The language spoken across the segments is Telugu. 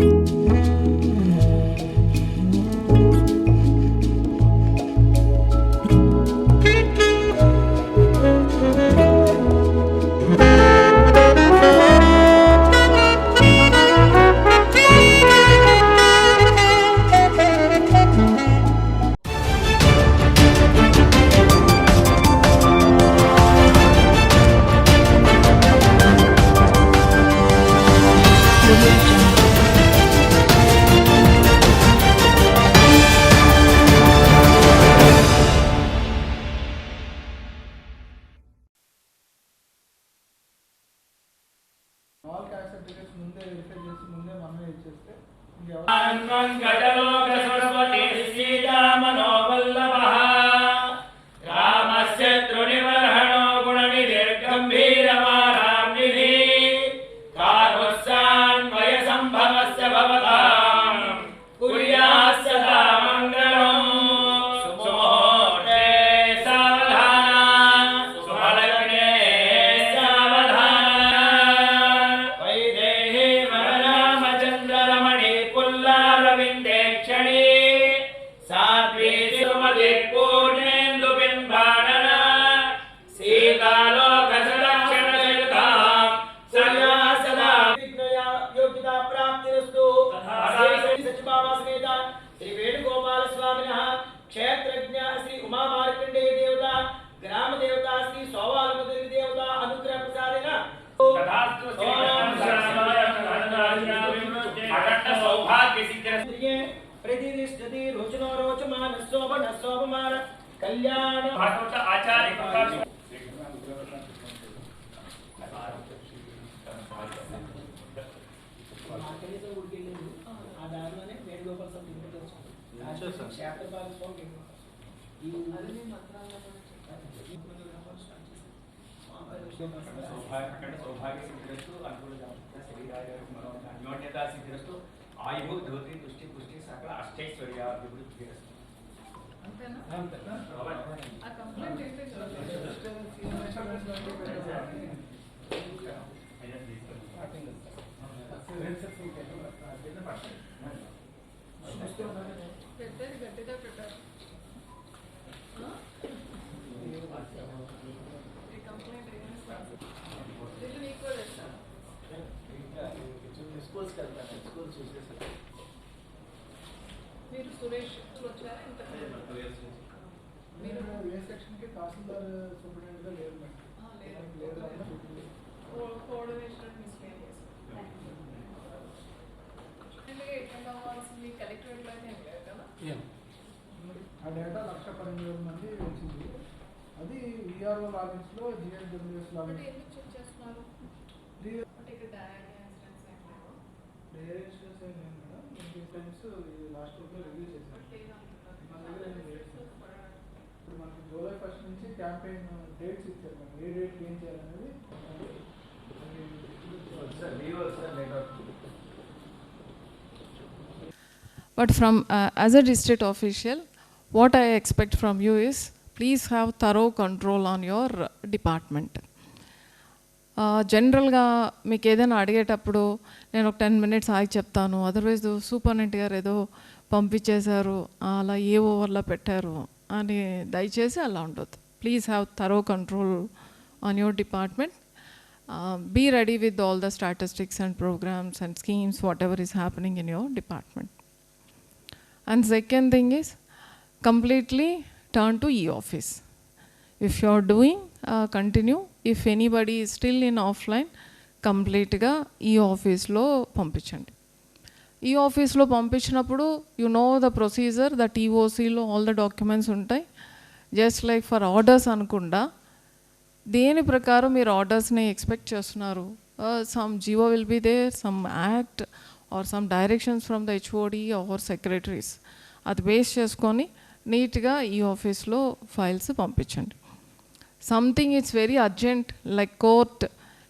ఆల్ కనీసం గుడికి వెళ్ళింది ఆ దారిలోనే వేణుగోపాల స్వామి టెంపుల్ వచ్చింది శాతపాల స్వామి టెంపుల్ ఈ సౌభాగ్య సౌభాగ్య సిద్ధిరస్తు అనుకూల జాతక శరీరాయ మనోజ్ఞ అన్యోన్యత సిద్ధిరస్తు ఆయు ధోతి దుష్టి పుష్టి సకల అష్టైశ్వర్య అభివృద్ధిరస్తు ఆ కంప్లైంట్ ఏంటి పెద్దది మీరు సురేష్ వచ్చారా ఇంత మీరు ఏ సెక్షన్కి తహసీల్దార్ సూపరింటెండెంట్గా లేదు మేడం ఆ, లేదు. లేదు అన్న చూపించింది. కోఆర్డినేషన్ మిస్కేర్ చేస్తారు అంటే ఎట్లా కావాల్సింది కలెక్టరేట్లోనే ఏం లేదు కదా ఆ డేటా లక్ష పన్నెండు వేల మంది వచ్చింది. అది విఆర్ఓ జిఎస్డబ్ల్యూఎస్ అంటే లాగిన్స్ ఎందుకు చెక్ చేస్తున్నారు? అంటే ఇక్కడ డయాగ్రామ్స్ ఏం లేవు లేదు మేడం. ట్వంటీ టైమ్స్ లాస్ట్ వీక్లో రివ్యూ చేశాను. ఇప్పుడు మనకి జూలై ఫస్ట్ నుంచి క్యాంపెయిన్ డేట్స్ ఇచ్చారు మేడం. ఏ డేట్ ఏం చేయాలనేది But from uh, as a district official, what I expect from you is have thorough control on on department జనరల్గా uh, మీకు ఏదైనా అడిగేటప్పుడు నేను ఒక టెన్ మినిట్స్ ఆగి చెప్తాను. అదర్వైజ్ సూపర్నెంట్ గారు ఏదో పంపించేశారు అలా ఏ ఓవర్లో పెట్టారు అని దయచేసి అలా ఉండొద్దు. Please have thorough control on your department be ready with all the statistics and programmes and schemes whatever is happening in your department And second thing is completely turn to e-office. If you are doing, uh, continue. If anybody is still in offline, కంప్లీట్గా ఈ ఆఫీస్లో పంపించండి ఈ ఆఫీస్లో పంపించినప్పుడు you know the procedure the టీఓసీలో all the documents ఉంటాయి జస్ట్ లైక్ ఫర్ ఆర్డర్స్ అనుకుండా దేని ప్రకారం మీరు ఆర్డర్స్ని ఎక్స్పెక్ట్ చేస్తున్నారు some GO will be there some act or some directions from the HOD or secretaries అది బేస్ చేసుకొని నీట్గా ఈ ఆఫీస్లో ఫైల్స్ పంపించండి. Something it's very urgent like court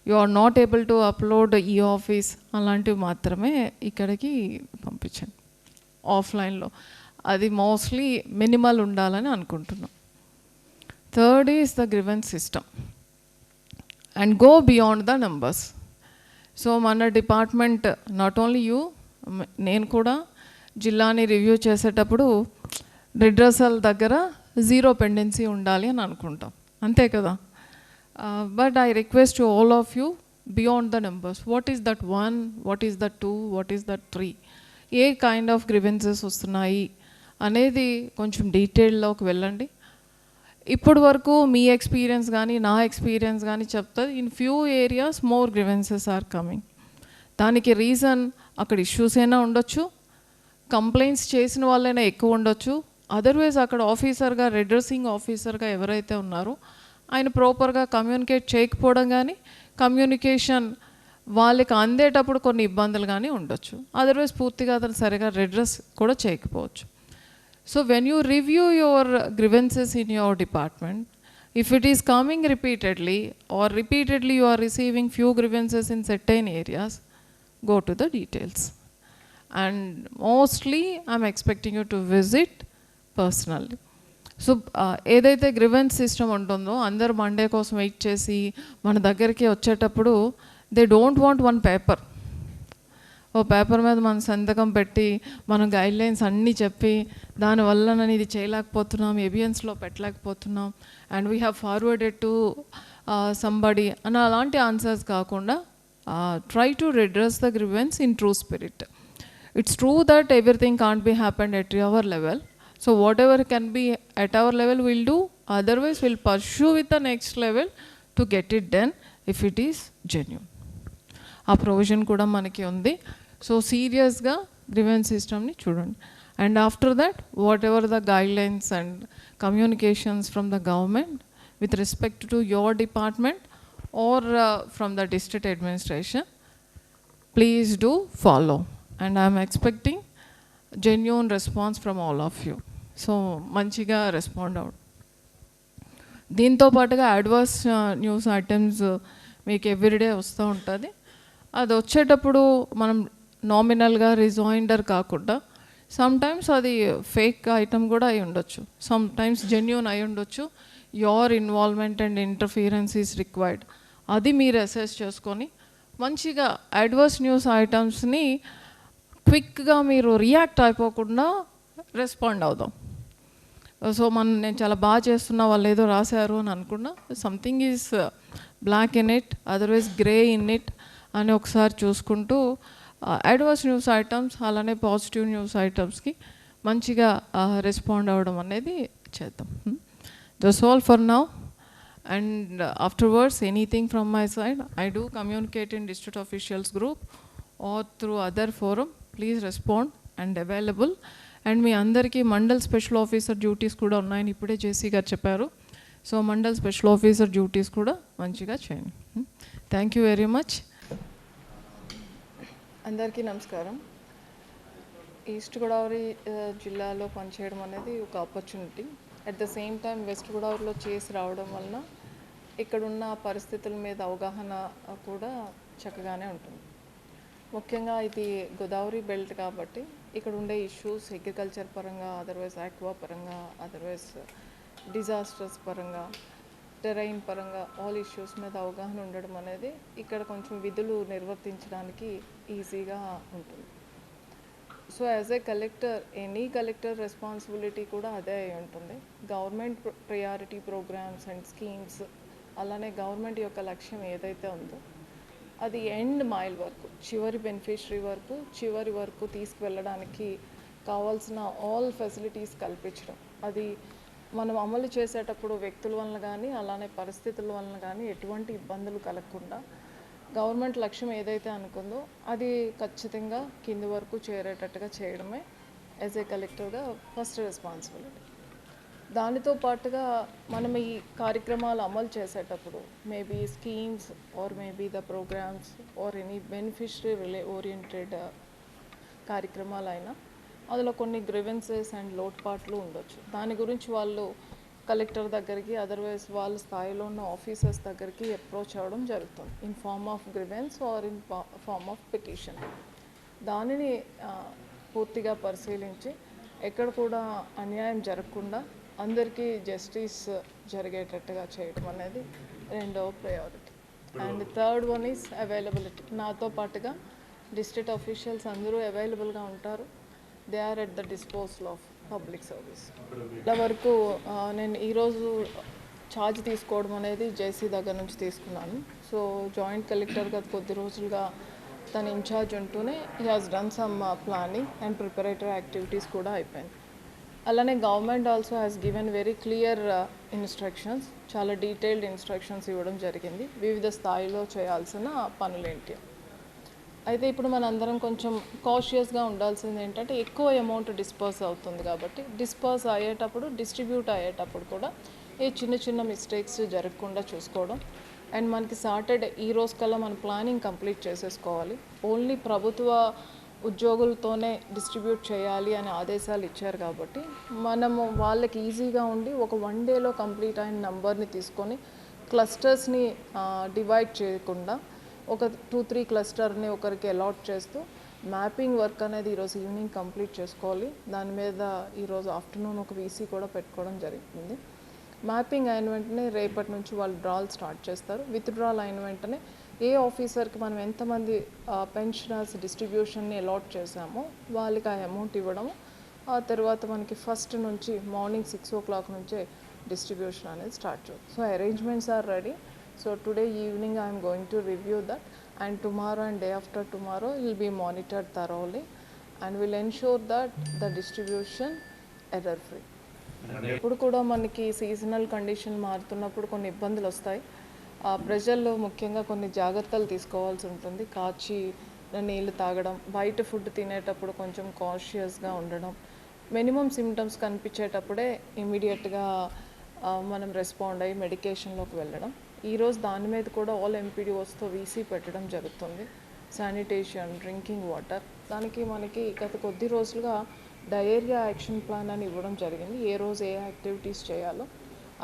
you are not able to upload ఈ ఆఫీస్ అలాంటివి మాత్రమే ఇక్కడికి పంపించండి. ఆఫ్లైన్లో అది మోస్ట్లీ మినిమల్ ఉండాలని అనుకుంటున్నాం. Third is the grievance system and go beyond the numbers so మన డిపార్ట్మెంట్ నాట్ ఓన్లీ యూ నేను కూడా జిల్లాని రివ్యూ చేసేటప్పుడు రిడ్రసల్ దగ్గర జీరో పెండెన్సీ ఉండాలి అని అనుకుంటాం. అంతే కదా? But I request to all of you beyond the numbers what is that one what is that two what is that three A kind of grievances వస్తున్నాయి అనేది కొంచెం డీటెయిల్లోకి వెళ్ళండి. ఇప్పటి వరకు మీ ఎక్స్పీరియన్స్ కానీ నా ఎక్స్పీరియన్స్ కానీ చెప్తుంది in few areas more grievances are coming దానికి రీజన్ అక్కడ ఇష్యూస్ అయినా ఉండొచ్చు కంప్లైంట్స్ చేసిన వాళ్ళైనా ఎక్కువ ఉండొచ్చు. అదర్వైజ్ అక్కడ ఆఫీసర్గా రెడ్రెసింగ్ ఆఫీసర్గా ఎవరైతే ఉన్నారో ఆయన ప్రాపర్గా కమ్యూనికేట్ చేయకపోవడం కానీ కమ్యూనికేషన్ వాళ్ళకి అందేటప్పుడు కొన్ని ఇబ్బందులు కానీ ఉండొచ్చు. అదర్వైజ్ పూర్తిగా అతను సరిగా రెడ్రెస్ కూడా చేయకపోవచ్చు. So when you review your grievances in your department, if it is coming repeatedly or repeatedly you are receiving few grievances in certain areas, go to the details. And mostly I'm expecting you to visit personally. So ఏదైతే గ్రివెన్స్ సిస్టమ్ ఉంటుందో అందరు మండే కోసం వెయిట్ చేసి మన దగ్గరికి వచ్చేటప్పుడు they don't want one paper oh paper మీద మనం సంతకం పెట్టి మనం గైడ్లైన్స్ అన్నీ చెప్పి దానివల్ల నేను ఇది చేయలేకపోతున్నాం ఎబియన్స్లో పెట్టలేకపోతున్నాం and we have forwarded to somebody అని అలాంటి ఆన్సర్స్ కాకుండా try to redress the grievance in true spirit it's true that everything can't be happened at our level so whatever can be at our level will do otherwise will pursue with the next level to get it done if it is genuine ఆ ప్రొవిజన్ కూడా మనకి ఉంది. సో సీరియస్గా గ్రివెన్స్ సిస్టమ్ని చూడండి and after that whatever the guidelines and communications from the government with respect to your department or from the district administration please do follow and I'm expecting genuine response from all of you so మంచిగా రెస్పాండ్ అవు దీంతో పాటుగా అడ్వర్స్ న్యూస్ ఐటమ్స్ మీకు ఎవ్రీడే వస్తూ ఉంటుంది. అది వచ్చేటప్పుడు మనం నామినల్గా రిజాయిండర్ కాకుండా సమ్ టైమ్స్ అది ఫేక్ ఐటమ్ కూడా అయి ఉండొచ్చు సమ్ టైమ్స్ జెన్యున్ అయి ఉండొచ్చు your involvement and interference is required అది మీరు అసెస్ చేసుకొని మంచిగా అడ్వర్స్ న్యూస్ ఐటమ్స్ని క్విక్గా మీరు రియాక్ట్ అయిపోకుండా రెస్పాండ్ అవుదాం సో మనం నేను చాలా బాగా చేస్తున్నా వాళ్ళు ఏదో రాశారు అని అనుకున్నా something is black in it otherwise grey in it అని ఒకసారి చూసుకుంటూ అడ్వర్స్ న్యూస్ ఐటమ్స్ అలానే పాజిటివ్ న్యూస్ ఐటమ్స్కి మంచిగా uh, రెస్పాండ్ అవ్వడం అనేది చేద్దాం. Thus all for now and afterwards anything from my side I do communicate in district officials group or through other forum please respond and available and మీ అందరికీ మండల్ స్పెషల్ ఆఫీసర్ డ్యూటీస్ కూడా ఉన్నాయని ఇప్పుడే జేసీ గారు చెప్పారు. So mandal special officer duties కూడా మంచిగా చేయండి. థ్యాంక్ యూ వెరీ మచ్ అందరికీ నమస్కారం. ఈస్ట్ గోదావరి జిల్లాలో పనిచేయడం అనేది ఒక opportunity at the same time west గోదావరిలో చేసి రావడం వలన ఇక్కడున్న పరిస్థితుల మీద అవగాహన కూడా చక్కగానే ఉంటుంది. ముఖ్యంగా ఇది గోదావరి బెల్ట్ కాబట్టి ఇక్కడ ఉండే ఇష్యూస్ అగ్రికల్చర్ పరంగా అదర్వైజ్ ఆక్వా పరంగా అదర్వైజ్ డిజాస్టర్స్ పరంగా టెరైన్ పరంగా ఆల్ ఇష్యూస్ మీద అవగాహన ఉండడం అనేది ఇక్కడ కొంచెం విధులు నిర్వర్తించడానికి ఈజీగా ఉంటుంది. So as a collector any collector responsibility కూడా అదే అయి ఉంటుంది. Government priority programmes and schemes అలానే గవర్నమెంట్ యొక్క లక్ష్యం ఏదైతే ఉందో అది ఎండ్ మైల్ వరకు చివరి బెనిఫిషరీ వరకు చివరి వరకు తీసుకువెళ్ళడానికి కావాల్సిన ఆల్ ఫెసిలిటీస్ కల్పించడం. అది మనం అమలు చేసేటప్పుడు వ్యక్తుల వలన కానీ అలానే పరిస్థితుల వలన కానీ ఎటువంటి ఇబ్బందులు కలగకుండా గవర్నమెంట్ లక్ష్యం ఏదైతే అనుకుందో అది ఖచ్చితంగా కింది వరకు చేరేటట్టుగా చేయడమే యాజ్ ఏ కలెక్టర్గా ఫస్ట్ రెస్పాన్సిబిలిటీ దానితో పాటుగా మనం ఈ కార్యక్రమాలు అమలు చేసేటప్పుడు maybe schemes or maybe the programmes or any beneficiary relay oriented కార్యక్రమాలైనా అందులో కొన్ని గ్రివెన్సెస్ అండ్ లోటుపాట్లు ఉండొచ్చు. దాని గురించి వాళ్ళు కలెక్టర్ దగ్గరికి అదర్వైజ్ వాళ్ళ స్థాయిలో ఉన్న ఆఫీసర్స్ దగ్గరికి అప్రోచ్ అవ్వడం జరుగుతుంది. In form of grievance or in form of petition దానిని పూర్తిగా పరిశీలించి ఎక్కడ కూడా అన్యాయం జరగకుండా అందరికీ జస్టిస్ జరిగేటట్టుగా చేయడం అనేది రెండవ priority and third one is availability నాతో పాటుగా డిస్ట్రిక్ట్ అఫీషియల్స్ అందరూ అవైలబుల్గా ఉంటారు. They are at the disposal of public service ఇలా వరకు నేను ఈరోజు ఛార్జ్ తీసుకోవడం అనేది జేసీ దగ్గర నుంచి తీసుకున్నాను. సో జాయింట్ కలెక్టర్గా కొద్ది రోజులుగా తన ఇన్ఛార్జ్ ఉంటూనే he has done some planning and preparatory activities కూడా అయిపోయింది. అలానే government also has given very clear instructions చాలా డీటెయిల్డ్ ఇన్స్ట్రక్షన్స్ ఇవ్వడం జరిగింది. వివిధ స్థాయిలో చేయాల్సిన పనులేంటి? అయితే ఇప్పుడు మనందరం కొంచెం కాషియస్గా ఉండాల్సింది ఏంటంటే ఎక్కువ అమౌంట్ డిస్పర్స్ అవుతుంది కాబట్టి డిస్పర్స్ అయ్యేటప్పుడు డిస్ట్రిబ్యూట్ అయ్యేటప్పుడు కూడా ఏ చిన్న చిన్న మిస్టేక్స్ జరగకుండా చూసుకోవడం. అండ్ మనకి సాటర్డే ఈ రోజు కల్లా మన ప్లానింగ్ కంప్లీట్ చేసేసుకోవాలి. ఓన్లీ ప్రభుత్వ ఉద్యోగులతోనే డిస్ట్రిబ్యూట్ చేయాలి అనే ఆదేశాలు ఇచ్చారు కాబట్టి మనము వాళ్ళకి ఈజీగా ఉండి ఒక వన్ డేలో కంప్లీట్ అయిన నంబర్ని తీసుకొని క్లస్టర్స్ని డివైడ్ చేయకుండా ఒక టూ త్రీ క్లస్టర్ని ఒకరికి అలాట్ చేస్తూ మ్యాపింగ్ వర్క్ అనేది ఈరోజు ఈవినింగ్ కంప్లీట్ చేసుకోవాలి. దాని మీద ఈరోజు ఆఫ్టర్నూన్ ఒక వీసీ కూడా పెట్టుకోవడం జరుగుతుంది మ్యాపింగ్ అయిన వెంటనే రేపటి నుంచి వాళ్ళు డ్రాల్ స్టార్ట్ చేస్తారు. విత్ డ్రాల్ అయిన వెంటనే ఏ ఆఫీసర్కి మనం ఎంతమంది పెన్షనర్స్ డిస్ట్రిబ్యూషన్ని అలాట్ చేసామో వాళ్ళకి ఆ అమౌంట్ ఇవ్వడము ఆ తర్వాత మనకి ఫస్ట్ నుంచి మార్నింగ్ సిక్స్ ఓ క్లాక్ నుంచే డిస్ట్రిబ్యూషన్ అనేది స్టార్ట్ చేస్తుంది so arrangements are ready. So today evening I'm going to review that and tomorrow and day after tomorrow will be monitored thoroughly and will ensure that the distribution error free ఇప్పుడు కూడా మనకి సీజనల్ కండిషన్ మారుతున్నప్పుడు కొన్ని ఇబ్బందులు వస్తాయి. ఆ ప్రజల్లో ముఖ్యంగా కొన్ని జాగ్రత్తలు తీసుకోవాల్సి ఉంటుంది. కాచి నీళ్ళు తాగడం బయట ఫుడ్ తినేటప్పుడు కొంచెం కాషియస్గా ఉండడం మినిమం సిమ్టమ్స్ కనిపించేటప్పుడే ఇమీడియట్గా మనం రెస్పాండ్ అయ్యి మెడికేషన్లోకి వెళ్ళడం. ఈరోజు దాని మీద కూడా ఆల్ ఎంపీడీఓస్తో వీసీ పెట్టడం జరుగుతుంది. శానిటేషన్ డ్రింకింగ్ వాటర్ దానికి మనకి గత కొద్ది రోజులుగా డయేరియా యాక్షన్ ప్లాన్ అని ఇవ్వడం జరిగింది. ఏ రోజు ఏ యాక్టివిటీస్ చేయాలో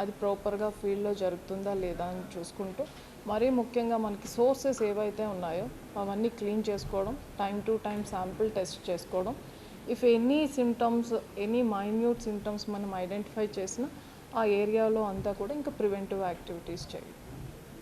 అది ప్రాపర్గా ఫీల్డ్లో జరుగుతుందా లేదా అని చూసుకుంటూ మరీ ముఖ్యంగా మనకి సోర్సెస్ ఏవైతే ఉన్నాయో అవన్నీ క్లీన్ చేసుకోవడం time to time sample test చేసుకోవడం. If any symptoms any minute symptoms మనం ఐడెంటిఫై చేసినా ఆ ఏరియాలో అంతా కూడా ఇంకా ప్రివెంటివ్ యాక్టివిటీస్ చేయాలి